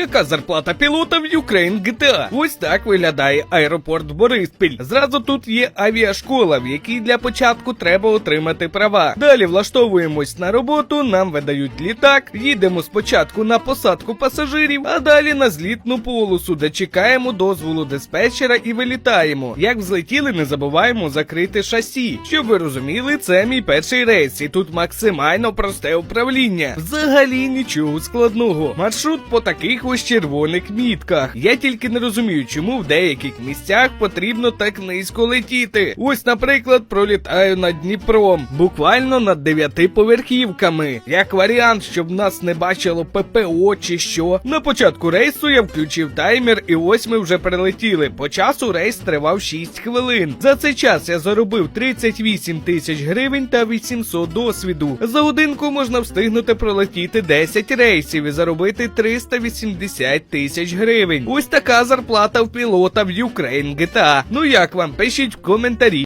Яка зарплата пілота в Ukraine GTA? Ось так виглядає аеропорт Бориспіль. Зразу тут є авіашкола, в якій для початку треба отримати права. Далі влаштовуємось на роботу, нам видають літак, їдемо спочатку на посадку пасажирів, а далі на злітну полосу, де чекаємо дозволу диспетчера і вилітаємо. Як взлетіли, не забуваємо закрити шасі. Щоб ви розуміли, це мій перший рейс, і тут максимально просте управління. Взагалі нічого складного. Маршрут по таких ось червоних мітках. Я тільки не розумію, чому в деяких місцях потрібно так низько летіти. Ось, наприклад, пролітаю над Дніпром, буквально над дев'ятиповерхівками. Як варіант, щоб нас не бачило ППО чи що. На початку рейсу я включив таймер, і ось ми вже прилетіли. По часу рейс тривав 6 хвилин. За цей час я заробив 38 тисяч гривень та 800 досвіду. За годинку можна встигнути пролетіти 10 рейсів і заробити 380 тисяч гривень. Ось така зарплата в пілота в Ukraine GTA. Ну як вам? Пишіть в коментарі.